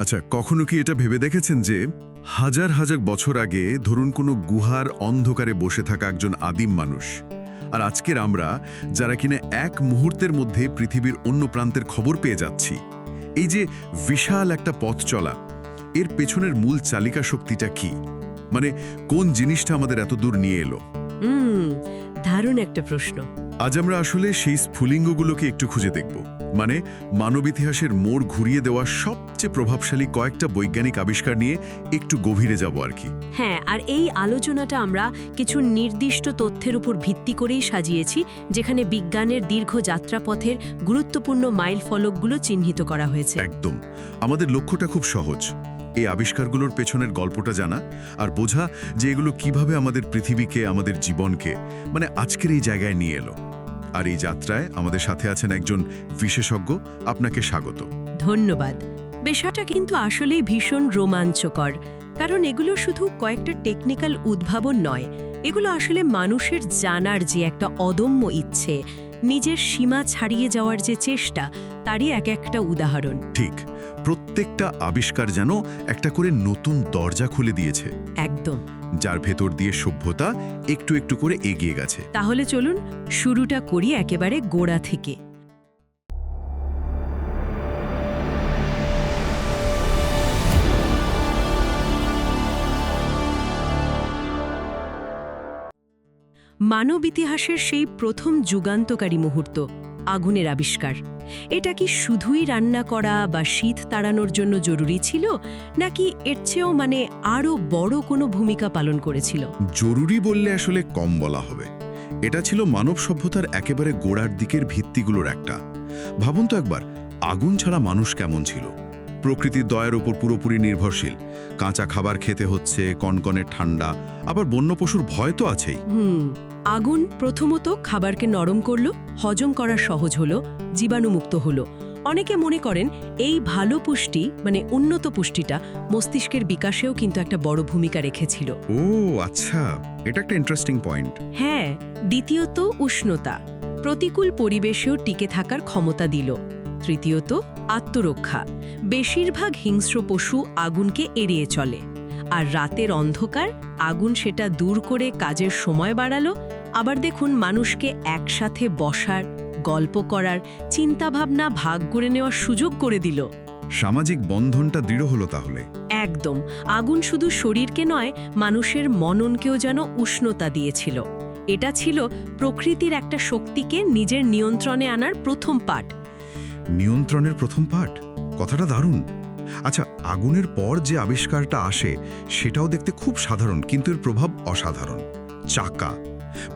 আচ্ছা কখনো কি এটা ভেবে দেখেছেন যে হাজার হাজার বছর আগে ধরুন কোনো গুহার অন্ধকারে বসে থাকা একজন আদিম মানুষ? আর আজকের আমরা যারা কিনা এক মুহূর্তের মধ্যে পৃথিবীর অন্য প্রান্তের খবর পেয়ে যাচ্ছি, এই যে বিশাল একটা পথ চলা, এর পেছনের মূল চালিকা শক্তিটা কি? মানে কোন জিনিসটা আমাদের এত দূর নিয়ে এলো? দারুণ একটা প্রশ্ন। আজ আমরা আসলে সেই স্ফুলিঙ্গগুলোকে একটু খুঁজে দেখব। মানে মানব ইতিহাসের মোড় ঘুরিয়ে দেওয়া সবচেয়ে প্রভাবশালী কয়েকটা বৈজ্ঞানিক আবিষ্কার নিয়ে একটু গভীরে যাব আর কি। হ্যাঁ আর এই আলোচনাটা আমরা কিছু নির্দিষ্ট তথ্যের উপর ভিত্তি করেই সাজিয়েছি যেখানে বিজ্ঞানের দীর্ঘ যাত্রাপথের গুরুত্বপূর্ণ মাইল ফলকগুলো চিহ্নিত করা হয়েছে। একদম। আমাদের লক্ষ্যটা খুব সহজ। এই আবিষ্কারগুলোর পেছনের গল্পটা জানা আর বোঝা যে এগুলো কীভাবে আমাদের পৃথিবীকে, আমাদের জীবনকে মানে আজকের এই জায়গায় নিয়ে এলো। আর এই যাত্রায় আমাদের সাথে আছেন একজন বিশেষজ্ঞ, আপনাকে স্বাগত। ধন্যবাদ। বিষয়টা কিন্তু আসলেই ভীষণ রোমাঞ্চকর, কারণ এগুলো শুধু কয়েকটা টেকনিক্যাল উদ্ভাবন নয়, এগুলো আসলে মানুষের জানার যে একটা অদম্য ইচ্ছে নিজের সীমা ছাড়িয়ে যাওয়ার যে চেষ্টা তারই এক একটা উদাহরণ। ঠিক। প্রত্যেকটা আবিষ্কার যেন একটা করে নতুন দরজা খুলে দিয়েছে। একদম। যার ভেতর দিয়ে সভ্যতা একটু একটু করে এগিয়ে গেছে। তাহলে চলুন শুরুটা করি একেবারে গোড়া থেকে। মানব ইতিহাসের সেই প্রথম যুগান্তকারী মুহূর্ত, আগুনের আবিষ্কার। এটা কি শুধুই রান্না করা বা শীত তাড়ানোর জন্য জরুরি ছিল, নাকি এর চেয়েও মানে আরও বড় কোনো ভূমিকা পালন করেছিল? জরুরি বললে আসলে কম বলা হবে। এটা ছিল মানব সভ্যতার একেবারে গোড়ার দিকের ভিত্তিগুলোর একটা। ভাবুন তো একবার, আগুন ছাড়া মানুষ কেমন ছিল? প্রকৃতির দয়ের ওপর পুরোপুরি নির্ভরশীল। কাঁচা খাবার খেতে হচ্ছে কনকনে ঠান্ডা আবার বন্য পশুর ভয় তো আছেই। হুম আগুন প্রথমত খাবারকে নরম করল হজম করা সহজ হলো জীবাণুমুক্ত হলো। অনেকে মনে করেন এই ভালো পুষ্টি মানে উন্নত পুষ্টিটা মস্তিষ্কের বিকাশেও কিন্তু একটা বড় ভূমিকা রেখেছিল। ও আচ্ছা এটা একটা ইন্টারেস্টিং পয়েন্ট হ্যাঁ দ্বিতীয়ত উষ্ণতা। প্রতিকূল পরিবেশেও টিকে থাকার ক্ষমতা দিল। তৃতীয়ত আত্মরক্ষা। বেশিরভাগ হিংস্র পশু আগুনকে এড়িয়ে চলে। আর রাতের অন্ধকার আগুন সেটা দূর করে কাজের সময় বাড়ালো। আবার দেখুন মানুষকে একসাথে বসার গল্প করার চিন্তাভাবনা ভাগ করে নেওয়ার সুযোগ করে দিল। সামাজিক বন্ধনটা দৃঢ় হলো তাহলে। একদম। আগুন শুধু শরীরকে নয় মানুষের মননকেও যেন উষ্ণতা দিয়েছিল। এটা ছিল প্রকৃতির একটা শক্তিকে নিজের নিয়ন্ত্রণে আনার প্রথম পাঠ। নিয়ন্ত্রণের প্রথম পাঠ? কথাটা দারুণ। আচ্ছা আগুনের পর যে আবিষ্কারটা আসে সেটাও দেখতে খুব সাধারণ কিন্তু এর প্রভাব অসাধারণ। চাকা।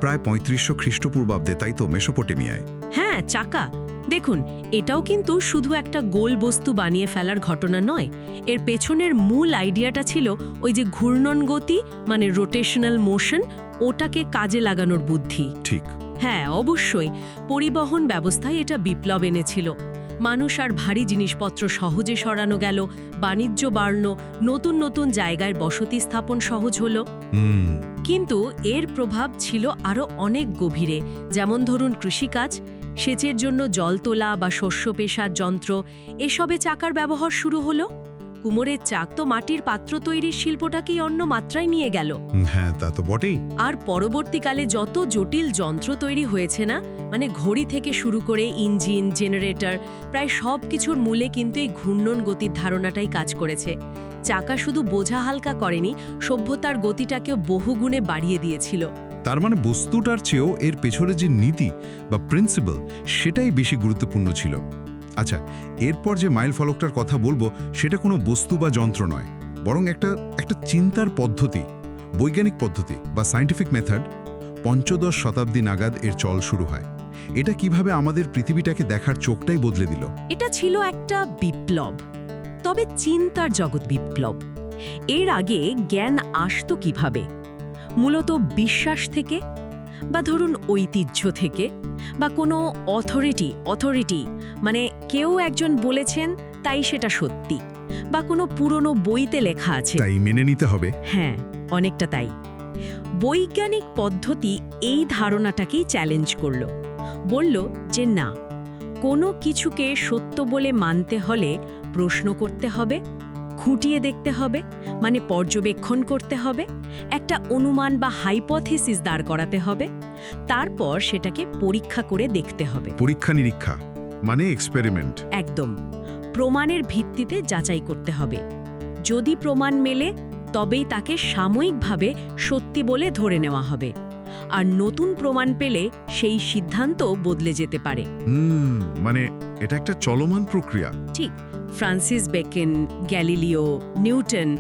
প্রায় পঁয়ত্রিশশো খ্রিস্টপূর্বাব্দে তাই তো মেসোপটেমিয়ায়। হ্যাঁ চাকা। দেখুন এটাও কিন্তু শুধু একটা গোল বস্তু বানিয়ে ফেলার ঘটনা নয়। এর পেছনের মূল আইডিয়াটা ছিল ওই যে ঘূর্ণন গতি মানে রোটেশনাল মোশন ওটাকে কাজে লাগানোর বুদ্ধি। ঠিক। হ্যাঁ অবশ্যই। পরিবহন ব্যবস্থায় এটা বিপ্লব এনেছিল। মানুষ আর ভারী জিনিসপত্র সহজে সরানো গেল বাণিজ্য বাড়ল নতুন নতুন জায়গায় বসতি স্থাপন সহজ হলো। কিন্তু এর প্রভাব ছিল আরও অনেক গভীরে যেমন ধরুন কৃষিকাজ সেচের জন্য জল তোলা বা শস্য পেশার যন্ত্র এসবে চাকার ব্যবহার শুরু হলো। কুমোরের চাক তো মাটির পাত্র তৈরির শিল্পটাকেই অন্য মাত্রায় নিয়ে গেল। হ্যাঁ তা তো বটেই। আর পরবর্তীকালে যত জটিল যন্ত্র তৈরি হয়েছে না মানে ঘড়ি থেকে শুরু করে ইঞ্জিন জেনারেটর প্রায় সব কিছুর মূলে কিন্তু এই ঘূর্ণন গতির ধারণাটাই কাজ করেছে। চাকা শুধু বোঝা হালকা করেনি সভ্যতার গতিটাকেও বহুগুণে বাড়িয়ে দিয়েছিল। তার মানে বস্তুটার চেয়েও এর পেছনে যে নীতি বা প্রিন্সিপাল সেটাই বেশি গুরুত্বপূর্ণ ছিল। আচ্ছা এরপর যে মাইল ফলকটার কথা বলব, সেটা কোনো বস্তু বা যন্ত্র নয়। বরং একটা একটা চিন্তার পদ্ধতি, বৈজ্ঞানিক পদ্ধতি বা সায়েন্টিফিক মেথড পঞ্চদশ শতাব্দী নাগাদ এর চল শুরু হয়। এটা কীভাবে আমাদের পৃথিবীটাকে দেখার চোখটাই বদলে দিল। এটা ছিল একটা বিপ্লব, তবে চিন্তার জগৎ বিপ্লব। এর আগে জ্ঞান আসতো কীভাবে? মূলত বিশ্বাস থেকে বা ধরুন ঐতিহ্য থেকে বা কোনো অথরিটি অথরিটি মানে কেউ একজন বলেছেন তাই সেটা সত্যি বা কোনো পুরনো বইতে লেখা আছে। তাই মেনে নিতে হবে। হ্যাঁ অনেকটা তাই। বৈজ্ঞানিক পদ্ধতি এই ধারণাটাকেই চ্যালেঞ্জ করল। বলল যে না কোনো কিছুকে সত্য বলে মানতে হলে প্রশ্ন করতে হবে খুঁটিয়ে দেখতে হবে মানে পর্যবেক্ষণ করতে হবে একটা অনুমান বা হাইপোথিসিস দাঁড় করাতে হবে তারপর সেটাকে পরীক্ষা করে দেখতে হবে। পরীক্ষা নিরীক্ষা মানে এক্সপেরিমেন্ট একদম। প্রমাণের ভিত্তিতে যাচাই করতে হবে। যদি প্রমাণ মেলে তবেই তাকে সাময়িকভাবে সত্যি বলে ধরে নেওয়া হবে। আর নতুন প্রমাণ পেলে সেই সিদ্ধান্ত বদলে যেতে পারে। মানে এটা একটা চলমান প্রক্রিয়া। ঠিক। ফ্রান্সিস বেকেন, গ্যালিলিও, নিউটন,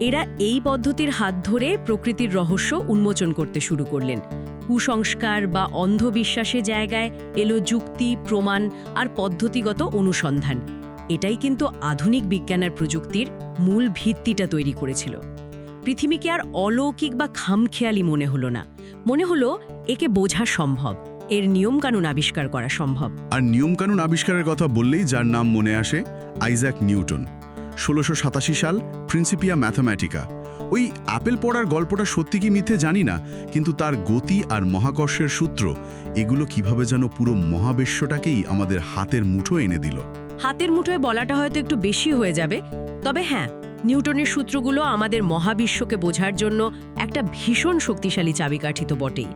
এরা এই পদ্ধতির হাত ধরে প্রকৃতির রহস্য উন্মোচন করতে শুরু করলেন। কুসংস্কার বা অন্ধবিশ্বাসের জায়গায় এলো যুক্তি, প্রমাণ আর পদ্ধতিগত অনুসন্ধান। এটাই কিন্তু আধুনিক বিজ্ঞান আর প্রযুক্তির মূল ভিত্তিটা তৈরি করেছিল। পৃথিবীকে আর অলৌকিক বা খামখেয়ালি মনে হলো না। মনে হলো একে বোঝা সম্ভব, এর নিয়মকানুন আবিষ্কার করা সম্ভব। আর নিয়মকানুন আবিষ্কারের কথা বললেই যার নাম মনে আসে আইজ্যাক নিউটন, ষোলোশো সাল প্রিন্সিপিয়া ম্যাথামেটিকা ওই অ্যাপেল পড়ার গল্পটা সত্যি কি মিথ্যে জানি না, কিন্তু তার গতি আর মহাকর্ষের সূত্র, এগুলো কীভাবে যেন পুরো মহাবিশ্বটাকেই আমাদের হাতের মুঠো এনে দিল। হাতের মুঠোয় বলাটা হয়তো একটু বেশি হয়ে যাবে, তবে হ্যাঁ নিউটনের সূত্রগুলো আমাদের মহাবিশ্বকে বোঝার জন্য একটা ভীষণ শক্তিশালী চাবিকাঠি তো বটেই।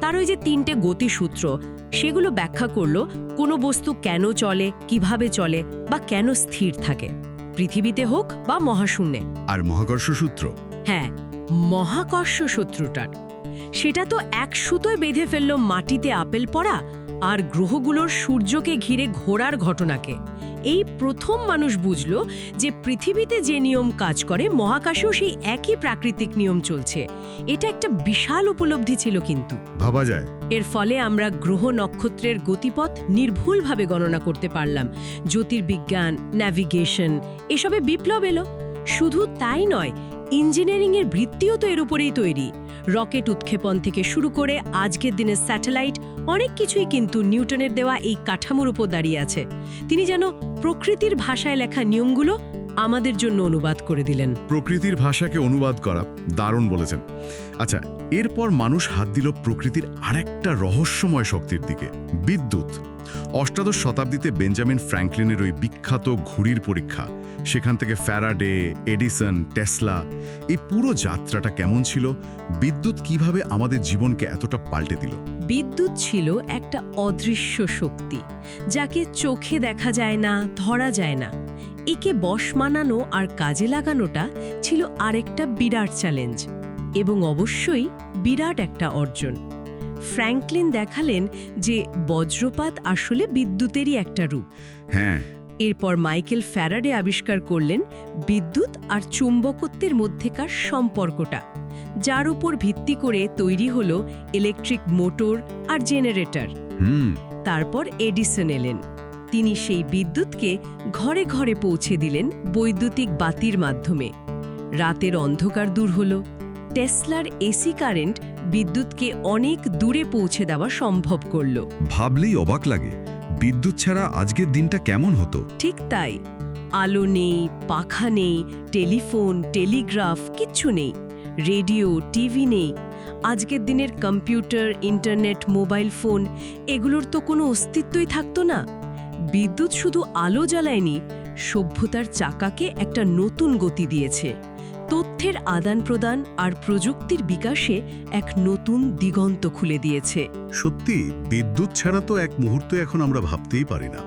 তার ওই যে তিনটে গতিসূত্র সেগুলো ব্যাখ্যা করল কোনো বস্তু কেন চলে কীভাবে চলে বা কেন স্থির থাকে পৃথিবীতে হোক বা মহাশূন্যে। আর মহাকর্ষ সূত্র? হ্যাঁ মহাকর্ষ শত্রুটার সেটা তো এক সুতোয় বেঁধে ফেলল মাটিতে আপেল পড়া আর গ্রহগুলোর সূর্যকে ঘিরে ঘোরার ঘটনাকে। এই প্রথম মানুষ বুঝল যে পৃথিবীতে যে নিয়ম কাজ করে মহাকাশেও সেই একই প্রাকৃতিক নিয়ম চলছে। এটা একটা বিশাল উপলব্ধি ছিল কিন্তু। ভাবা যায়। এর ফলে আমরা গ্রহ নক্ষত্রের গতিপথ নির্ভুলভাবে গণনা করতে পারলাম। জ্যোতির্বিজ্ঞান ন্যাভিগেশন এসবে বিপ্লব এলো। শুধু তাই নয় ইঞ্জিনিয়ারিংয়ের বৃত্তিও তো এর উপরেই তৈরি। রকেট উৎক্ষেপণ থেকে শুরু করে আজকের দিনের স্যাটেলাইট অনেক কিছুই কিন্তু নিউটনের দেওয়া এই কাঠামোর উপর দাঁড়িয়ে আছে। তিনি যেন প্রকৃতির ভাষায় লেখা নিয়মগুলো আমাদের জন্য অনুবাদ করে দিলেন। প্রকৃতির ভাষাকে অনুবাদ করা দারুণ বলেছেন। আচ্ছা এরপর মানুষ হাত দিল প্রকৃতির আরেকটা রহস্যময় শক্তির দিকে, বিদ্যুৎ। অষ্টাদশ শতাব্দীতে বেঞ্জামিন ফ্র্যাঙ্কলিনের ওই বিখ্যাত ঘুড়ির পরীক্ষা সেখান থেকে ফ্যারাডে এডিসন টেসলা এই পুরো যাত্রাটা কেমন ছিল? বিদ্যুৎ কীভাবে আমাদের জীবনকে এতটা পাল্টে দিল? বিদ্যুৎ ছিল একটা অদৃশ্য শক্তি যাকে চোখে দেখা যায় না ধরা যায় না। একে বশ মানানো আর কাজে লাগানোটা ছিল আরেকটা বিরাট চ্যালেঞ্জ এবং অবশ্যই বিরাট একটা অর্জন। ফ্র্যাঙ্কলিন দেখালেন যে বজ্রপাত আসলে বিদ্যুতেরই একটা রূপ। হ্যাঁ এরপর মাইকেল ফ্যারাডে আবিষ্কার করলেন বিদ্যুৎ আর চুম্বকত্বের মধ্যেকার সম্পর্কটা যার উপর ভিত্তি করে তৈরি হল ইলেকট্রিক মোটর আর জেনারেটর। তারপর এডিসন এলেন। তিনি সেই বিদ্যুৎকে ঘরে ঘরে পৌঁছে দিলেন বৈদ্যুতিক বাতির মাধ্যমে। রাতের অন্ধকার দূর হল। টেসলার এসি কারেন্ট বিদ্যুৎকে অনেক দূরে পৌঁছে দেওয়া সম্ভব করল। ভাবলেই অবাক লাগে। বিদ্যুৎ ছাড়া আজকের দিনটা কেমন হতো? ঠিক তাই। আলো নেই, পাখা নেই, টেলিফোন, টেলিগ্রাফ, কিচ্ছু নেই। রেডিও, টিভি নেই। আজকের দিনের কম্পিউটার, ইন্টারনেট, মোবাইল ফোন, এগুলোর তো কোনো অস্তিত্বই থাকতো না। বিদ্যুৎ শুধু আলো জ্বালায়নি, সভ্যতার চাকাকে একটা নতুন গতি দিয়েছে। তথ্যের আদান প্রদান আর প্রযুক্তির বিকাশে এক নতুন দিগন্ত খুলে দিয়েছে। সত্যি, বিদ্যুৎ ছাড়া তো এক মুহূর্ত এখন আমরা ভাবতেই পারি না।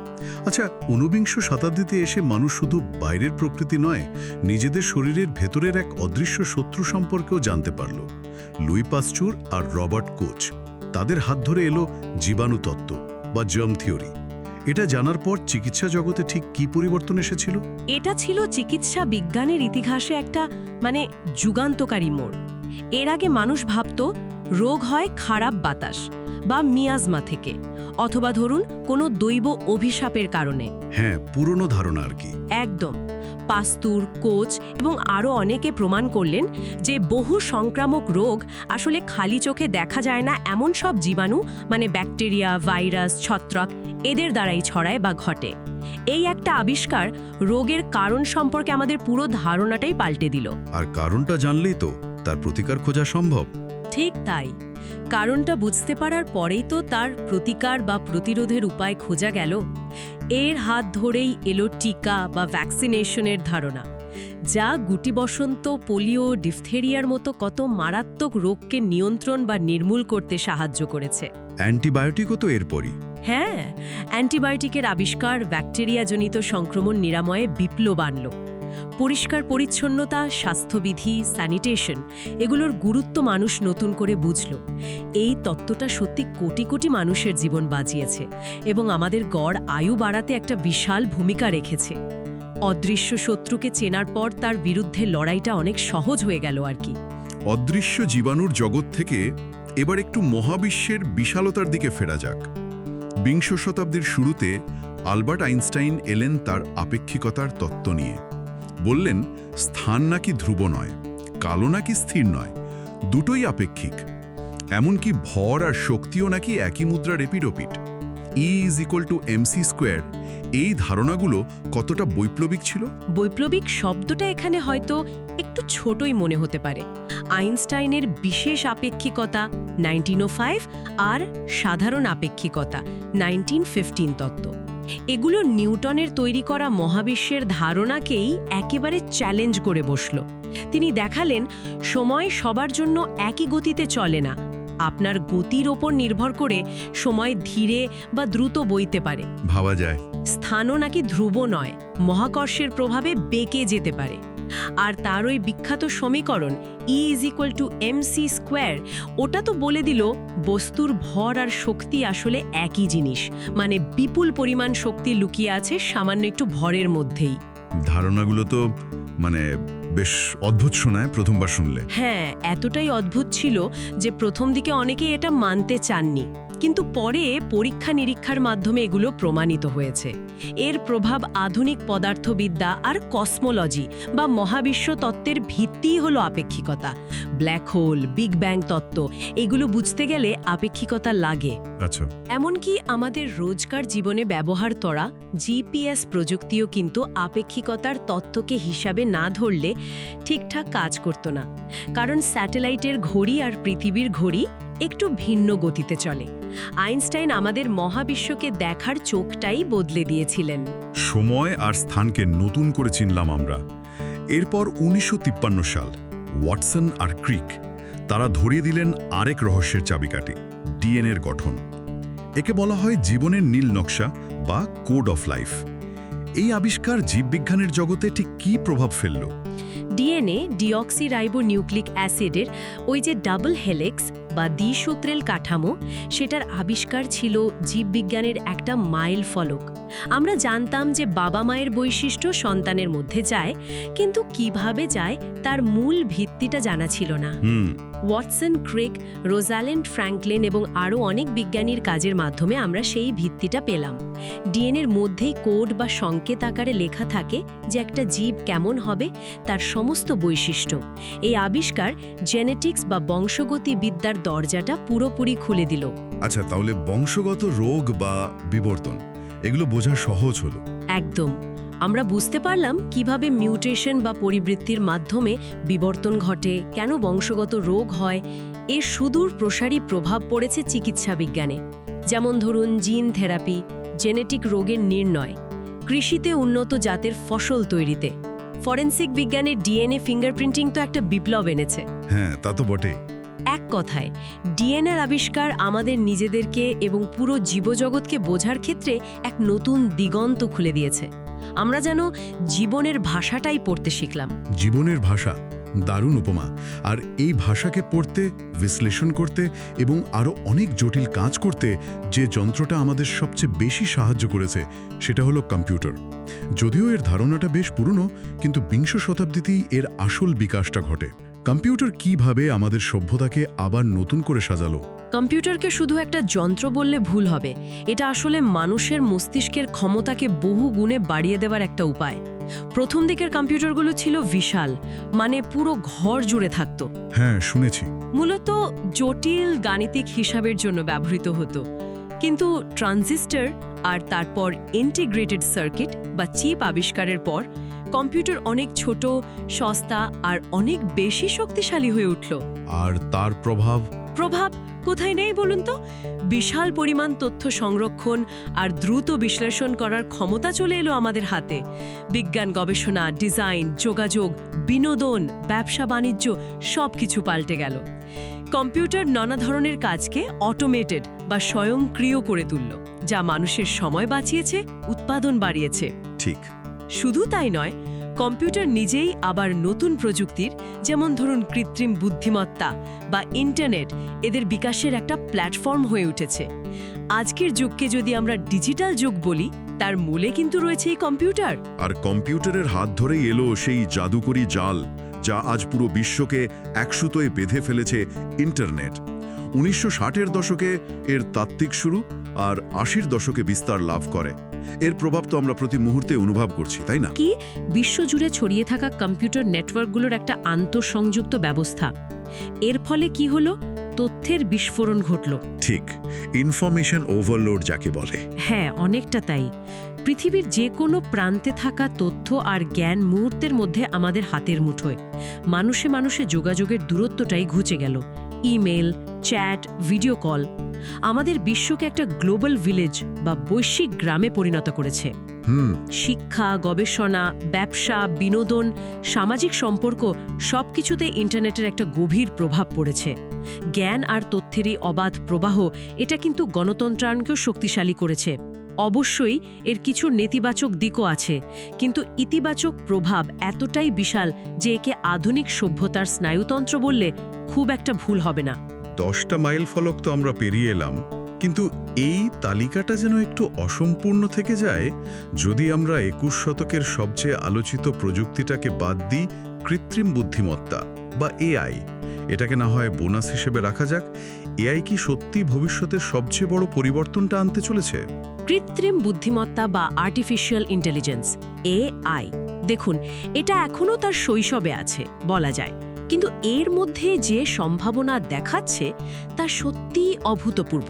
আচ্ছা ঊনবিংশ শতাব্দীতে এসে মানুষ শুধু বাইরের প্রকৃতি নয়, নিজেদের শরীরের ভেতরের এক অদৃশ্য শত্রু সম্পর্কেও জানতে পারল। লুই পাস্চুর আর রবার্ট কোচ, তাদের হাত ধরে এলো জীবাণুতত্ত্ব বা জম থিওরি এটা জানার পর চিকিৎসা জগতে ঠিক কি পরিবর্তন এসেছিল? এটা ছিল চিকিৎসা বিজ্ঞানের ইতিহাসে একটা মানে যুগান্তকারী মোড়। এর আগে মানুষ ভাবত রোগ হয় খারাপ বাতাস বা মিয়াজমা থেকে অথবা ধরুন কোনো দৈব অভিশাপের কারণে। হ্যাঁ পুরনো ধারণা আর কি। একদম। পাস্তুর কোচ এবং আরও অনেকে প্রমাণ করলেন যে বহু সংক্রামক রোগ আসলে খালি চোখে দেখা যায় না এমন সব জীবাণু মানে ব্যাকটেরিয়া ভাইরাস ছত্রাক এদের দ্বারাই ছড়ায় বা ঘটে। এই একটা আবিষ্কার রোগের কারণ সম্পর্কে আমাদের পুরো ধারণাটাই পাল্টে দিল। আর কারণটা জানলেই তো তার প্রতিকার খোঁজা সম্ভব। ঠিক তাই। কারণটা বুঝতে পারার পরেই তো তার প্রতিকার বা প্রতিরোধের উপায় খোঁজা গেল। এর হাত ধরেই এলো টিকা বা ভ্যাকসিনেশনের ধারণা যা গুটি বসন্ত পোলিও ডিফথেরিয়ার মতো কত মারাত্মক রোগকে নিয়ন্ত্রণ বা নির্মূল করতে সাহায্য করেছে। অ্যান্টিবায়োটিকও তো এরপরই। হ্যাঁ অ্যান্টিবায়োটিকের আবিষ্কার ব্যাকটেরিয়াজনিত সংক্রমণ নিরাময়ে বিপ্লব আনল। পরিষ্কার পরিচ্ছন্নতা, স্বাস্থ্যবিধি স্যানিটেশন এগুলোর গুরুত্ব মানুষ নতুন করে বুঝল। এই তত্ত্বটা সত্যি কোটি কোটি মানুষের জীবন বাঁচিয়েছে এবং আমাদের গড় আয়ু বাড়াতে একটা বিশাল ভূমিকা রেখেছে। অদৃশ্য শত্রুকে চেনার পর তার বিরুদ্ধে লড়াইটা অনেক সহজ হয়ে গেল আর কি। অদৃশ্য জীবাণুর জগৎ থেকে এবার একটু মহাবিশ্বের বিশালতার দিকে ফেরা যাক। বিংশ শতাব্দীর শুরুতে আলবার্ট আইনস্টাইন এলেন তার আপেক্ষিকতার তত্ত্ব নিয়ে। বললেন, স্থান নাকি ধ্রুব নয়, কালো নাকি স্থির নয়, দুটোই আপেক্ষিক। এমনকি ভর আর শক্তিও নাকি একই মুদ্রার এপিডোপিট E is equal to M C square এই ধারণাগুলো কতটা বৈপ্লবিক ছিল? বৈপ্লবিক শব্দটা এখানে হয়তো একটু ছোটই মনে হতে পারে। আইনস্টাইনের বিশেষ আপেক্ষিকতা নাইনটিন আর সাধারণ আপেক্ষিকতা নাইনটিন তত্ত্ব। এগুলো নিউটনের তৈরি করা মহাবিশ্বের ধারণাকেই একেবারে চ্যালেঞ্জ করে বসল। তিনি দেখালেন, সময় সবার জন্য একই গতিতে চলে না আপনার গতির ওপর নির্ভর করে সময় ধীরে বা দ্রুত বইতে পারে। ভাবা যায়। স্থানও নাকি ধ্রুব নয় মহাকর্ষের প্রভাবে বেঁকে যেতে পারে। আর তার ওই বিখ্যাত সমীকরণ E is equal to M C square ওটা তো বলে দিল বস্তুর ভর আর শক্তি আসলে একই জিনিস মানে বিপুল পরিমাণ শক্তি লুকিয়ে আছে সামান্য একটু ভরের মধ্যেই। ধারণাগুলো তো মানে বেশ অদ্ভুত শোনায় প্রথমবার শুনলে। হ্যাঁ এতটাই অদ্ভুত ছিল যে প্রথম দিকে অনেকেই এটা মানতে চাননি। কিন্তু পরে পরীক্ষা নিরীক্ষার মাধ্যমে এগুলো প্রমাণিত হয়েছে। এর প্রভাব আধুনিক পদার্থবিদ্যা আর কসমোলজি বা মহাবিশ্ব তত্ত্বের ভিত্তিই হলো আপেক্ষিকতা। ব্ল্যাক হোল বিগ ব্যাং তত্ত্ব এগুলো বুঝতে গেলে আপেক্ষিকতা লাগে। আচ্ছা। এমনকি আমাদের রোজকার জীবনে ব্যবহার করা জিপিএস প্রযুক্তিও কিন্তু আপেক্ষিকতার তত্ত্বকে হিসাবে না ধরলে ঠিকঠাক কাজ করত না। কারণ স্যাটেলাইটের ঘড়ি আর পৃথিবীর ঘড়ি একটু ভিন্ন গতিতে চলে। আইনস্টাইন আমাদের মহাবিশ্বকে দেখার চোখটাই বদলে দিয়েছিলেন। সময় আর স্থানকে নতুন করে চিনলাম আমরা। এরপর উনিশশো তিপ্পান্ন সাল ওয়াটসন আর ক্রিক তারা ধরিয়ে দিলেন আরেক রহস্যের চাবিকাঠি ডিএনএর গঠন। একে বলা হয় জীবনের নীল নকশা বা কোড অফ লাইফ। এই আবিষ্কার জীববিজ্ঞানের জগতে ঠিক কী প্রভাব ফেলল? ডিএনএ ডিঅক্সিরাইবো নিউক্লিক অ্যাসিডের ওই যে ডাবল হেলেক্স বা দ্বিসূত্রেল কাঠামো সেটার আবিষ্কার ছিল জীববিজ্ঞানের একটা মাইল ফলক। আমরা জানতাম যে বাবা মায়ের বৈশিষ্ট্য সন্তানের মধ্যে যায় কিন্তু কীভাবে যায় তার মূল ভিত্তিটা জানা ছিল না। ওয়াটসন ক্রিক রোজালেন্ড ফ্র্যাঙ্কলিন এবং আরও অনেক বিজ্ঞানীর কাজের মাধ্যমে আমরা সেই ভিত্তিটা পেলাম। ডিএনএর মধ্যেই কোড বা সংকেত আকারে লেখা থাকে যে একটা জীব কেমন হবে তার সমস্ত বৈশিষ্ট্য। এই আবিষ্কার জেনেটিক্স বা বংশগতি বিদ্যার দরজাটা পুরোপুরি খুলে দিল। আচ্ছা তাহলে বংশগত রোগ বা বিবর্তন এগুলো বোঝা সহজ হলো। একদম। আমরা বুঝতে পারলাম কীভাবে মিউটেশন বা পরিবৃত্তির মাধ্যমে বিবর্তন ঘটে কেন বংশগত রোগ হয়। এর সুদূর প্রসারী প্রভাব পড়েছে চিকিৎসা বিজ্ঞানে। যেমন ধরুন জিন থেরাপি জেনেটিক রোগের নির্ণয়। কৃষিতে উন্নত জাতের ফসল তৈরিতে। ফরেনসিক বিজ্ঞানের ডিএনএ ফিঙ্গারপ্রিন্টিং তো একটা বিপ্লব এনেছে। হ্যাঁ তা তো বটে এক কথায়, ডিএনএর আবিষ্কার আমাদের নিজেদেরকে এবং পুরো জীবজগৎকে বোঝার ক্ষেত্রে এক নতুন দিগন্ত খুলে দিয়েছে। আমরা যেন জীবনের ভাষাটাই পড়তে শিখলাম। জীবনের ভাষা, দারুণ উপমা। আর এই ভাষাকে পড়তে, বিশ্লেষণ করতে এবং আরও অনেক জটিল কাজ করতে যে যন্ত্রটা আমাদের সবচেয়ে বেশি সাহায্য করেছে, সেটা হলো কম্পিউটার। যদিও এর ধারণাটা বেশ পুরনো, কিন্তু বিংশ শতাব্দীতেই এর আসল বিকাশটা ঘটে। কম্পিউটার কীভাবে আমাদের সভ্যতাকে আবার নতুন করে সাজালো? কম্পিউটারকে শুধু একটা যন্ত্র বললে ভুল হবে। এটা আসলে মানুষের মস্তিষ্কের ক্ষমতাকে বহু গুণে বাড়িয়ে দেওয়ার একটা উপায়। প্রথম দিকের কম্পিউটারগুলো ছিল বিশাল মানে পুরো ঘর জুড়ে থাকতো। হ্যাঁ শুনেছি। মূলত জটিল গাণিতিক হিসাবের জন্য ব্যবহৃত হতো। কিন্তু ট্রানজিস্টর আর তারপর ইন্টিগ্রেটেড সার্কিট বা চিপ আবিষ্কারের পর কম্পিউটার অনেক ছোট সস্তা আর অনেক বেশি শক্তিশালী হয়ে উঠল। আর তার প্রভাব? প্রভাব কোথায় নেই বলুন তো? বিশাল পরিমাণ তথ্য সংরক্ষণ আর দ্রুত বিশ্লেষণ করার ক্ষমতা চলে এলো আমাদের হাতে। বিজ্ঞান গবেষণা ডিজাইন যোগাযোগ বিনোদন ব্যবসা বাণিজ্য সব কিছু পাল্টে গেল। কম্পিউটার নানা ধরনের কাজকে অটোমেটেড বা স্বয়ংক্রিয় করে তুলল যা মানুষের সময় বাঁচিয়েছে উৎপাদন বাড়িয়েছে। ঠিক। শুধু তাই নয়, কম্পিউটার নিজেই আবার নতুন প্রযুক্তির, যেমন ধরুন কৃত্রিম বুদ্ধিমত্তা বা ইন্টারনেট, এদের বিকাশের একটা প্ল্যাটফর্ম হয়ে উঠেছে। আজকের যুগকে যদি আমরা ডিজিটাল যুগ বলি, তার মূলে কিন্তু রয়েছে এই কম্পিউটার। আর কম্পিউটারের হাত ধরেই এলো সেই জাদুকরি জাল, যা আজ পুরো বিশ্বকে একসুতোয় বেঁধে ফেলেছে ইন্টারনেট। উনিশশো ষাটের দশকে এর তাত্ত্বিক শুরু আর আশির দশকে বিস্তার লাভ করে। এর প্রভাব তো আমরা প্রতি মুহূর্তে অনুভব করছি তাই না? কি? বিশ্বজুড়ে ছড়িয়ে থাকা কম্পিউটার নেটওয়ার্কগুলোর একটা আন্তঃসংযুক্ত ব্যবস্থা। এর ফলে কি হলো? তথ্যের বিস্ফোরণ ঘটল। ঠিক। ইনফরমেশন ওভারলোড যাকে বলে। হ্যাঁ অনেকটা তাই। পৃথিবীর যে কোনো প্রান্তে থাকা তথ্য আর জ্ঞান মুহূর্তের মধ্যে আমাদের হাতের মুঠোয়। মানুষে মানুষে যোগাযোগের দূরত্বটাই ঘুচে গেল। Email chat video call. আমাদের বিশ্বকে একটা গ্লোবাল ভিলেজ বা বৈশ্বিক গ্রামে পরিণত করেছে। শিক্ষা গবেষণা ব্যবসা বিনোদন সামাজিক সম্পর্ক সবকিছুতে ইন্টারনেটের একটা গভীর প্রভাব পড়েছে। জ্ঞান আর তথ্যের এই অবাধ প্রবাহ এটা কিন্তু গণতন্ত্রায়নকেও শক্তিশালী করেছে। অবশ্যই এর কিছু নেতিবাচক দিকও আছে কিন্তু ইতিবাচক প্রভাব এতটাই বিশাল যে একে আধুনিক সভ্যতার স্নায়ুতন্ত্র বললে খুব একটা ভুল হবে না। দশটা মাইল ফলক তো আমরা পেরিয়ে এলাম। কিন্তু এই তালিকাটা যেন একটু অসম্পূর্ণ থেকে যায়, যদি আমরা একুশ শতকের সবচেয়ে আলোচিত প্রযুক্তিটাকে বাদ দিই, কৃত্রিম বুদ্ধিমত্তা বা এআই। এটাকে না হয় বোনাস হিসেবে রাখা যাক। এআই কি সত্যি ভবিষ্যতের সবচেয়ে বড় পরিবর্তনটা আনতে চলেছে? কৃত্রিম বুদ্ধিমত্তা বা আর্টিফিশিয়াল ইন্টেলিজেন্স এআই। দেখুন, এটা এখনও তার শৈশবে আছে, বলা যায়। কিন্তু এর মধ্যে যে সম্ভাবনা দেখাচ্ছে তা সত্যিই অভূতপূর্ব।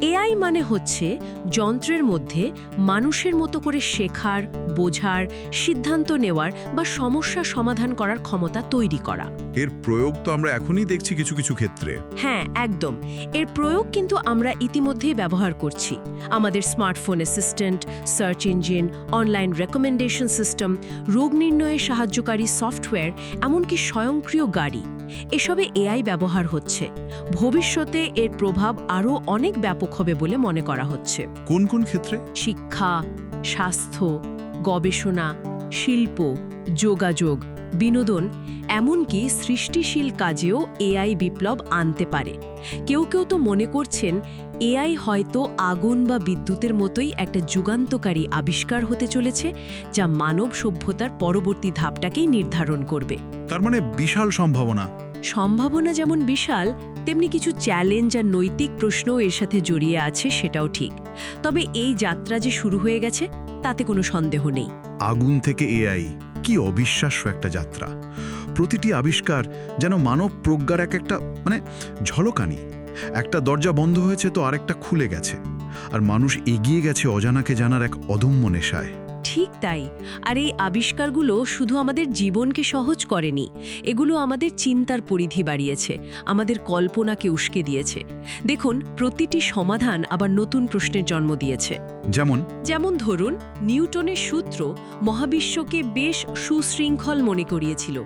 এআই মানে হচ্ছে যন্ত্রের মধ্যে মানুষের মতো করে শেখার বোঝার সিদ্ধান্ত নেওয়ার বা সমস্যা সমাধান করার ক্ষমতা তৈরি করা। এর প্রয়োগ তো আমরা এখনই দেখছি কিছু কিছু ক্ষেত্রে। হ্যাঁ একদম। এর প্রয়োগ কিন্তু আমরা ইতিমধ্যেই ব্যবহার করছি। আমাদের smartphone assistant search engine online recommendation system রোগ নির্ণয়ে সাহায্যকারী সফটওয়্যার এমনকি স্বয়ংক্রিয় গাড়ি। এসবে এআই ব্যবহার হচ্ছে। ভবিষ্যতে এর প্রভাব আরও অনেক ব্যাপক হবে বলে মনে করা হচ্ছে। কোন কোন ক্ষেত্রে? শিক্ষা স্বাস্থ্য গবেষণা শিল্প যোগাযোগ বিনোদন এমনকি সৃষ্টিশীল কাজেও এআই বিপ্লব আনতে পারে। কেউ কেউ তো মনে করছেন এআই হয়তো আগুন বা বিদ্যুতের মতোই একটা যুগান্তকারী আবিষ্কার হতে চলেছে যা মানব সভ্যতার পরবর্তী ধাপটাকেই নির্ধারণ করবে। তার মানে বিশাল সম্ভাবনা। সম্ভাবনা যেমন বিশাল তেমনি কিছু চ্যালেঞ্জ আর নৈতিক প্রশ্নও এর সাথে জড়িয়ে আছে সেটাও ঠিক। তবে এই যাত্রা যে শুরু হয়ে গেছে তাতে কোনো সন্দেহ নেই। আগুন থেকে এআই কি অবিশ্বাস্য একটা যাত্রা। প্রতিটি আবিষ্কার যেন মানব প্রজ্ঞার এক একটা মানে ঝলকানি। একটা দরজা বন্ধ হয়েছে তো আরেকটা খুলে গেছে। আর মানুষ এগিয়ে গেছে অজানাকে জানার এক অদম্য নেশায়। ঠিক তাই। আর এই আবিষ্কারগুলো শুধু আমাদের জীবনকে সহজ করেনি এগুলো আমাদের চিন্তার পরিধি বাড়িয়েছে আমাদের কল্পনাকে উস্কে দিয়েছে। দেখুন প্রতিটি সমাধান আবার নতুন প্রশ্নের জন্ম দিয়েছে। যেমন? যেমন ধরুন নিউটনের সূত্র মহাবিশ্বকে বেশ সুশৃঙ্খল মনে করিয়েছিল।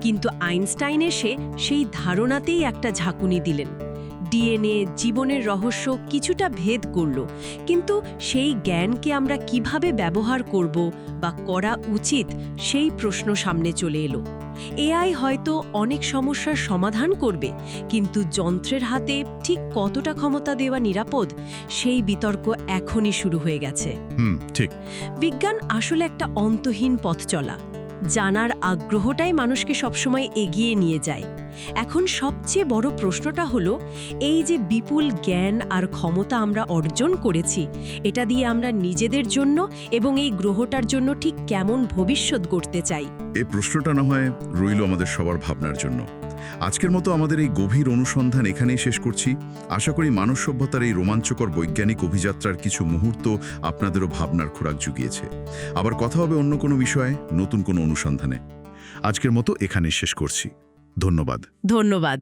কিন্তু আইনস্টাইন এসে সেই ধারণাতেই একটা ঝাঁকুনি দিলেন। ডিএনএ জীবনের রহস্য কিছুটা ভেদ করল। কিন্তু সেই জ্ঞানকে আমরা কীভাবে ব্যবহার করব বা করা উচিত সেই প্রশ্ন সামনে চলে এলো। এআই হয়তো অনেক সমস্যার সমাধান করবে কিন্তু যন্ত্রের হাতে ঠিক কতটা ক্ষমতা দেওয়া নিরাপদ সেই বিতর্ক এখনই শুরু হয়ে গেছে। ঠিক। বিজ্ঞান আসলে একটা অন্তহীন পথ চলা। জানার আগ্রহটাই মানুষকে সবসময় এগিয়ে নিয়ে যায়। এখন সবচেয়ে বড় প্রশ্নটা হলো, এই যে বিপুল জ্ঞান আর ক্ষমতা আমরা অর্জন করেছি, এটা দিয়ে আমরা নিজেদের জন্য এবং এই গ্রহটার জন্য ঠিক কেমন ভবিষ্যৎ গড়তে চাই? এই প্রশ্নটা না হয় রইল আমাদের সবার ভাবনার জন্য। আজকের মতো আমাদের এই গভীর অনুসন্ধান এখানেই শেষ করছি। আশা করি মানব সভ্যতার এই রোমাঞ্চকর বৈজ্ঞানিক অভিযাত্রার কিছু মুহূর্ত আপনাদেরও ভাবনার খোরাক জুগিয়েছে। আবার কথা হবে অন্য কোনো বিষয়ে, নতুন কোনো অনুসন্ধানে। আজকের মতো এখানেই শেষ করছি। ধন্যবাদ। ধন্যবাদ।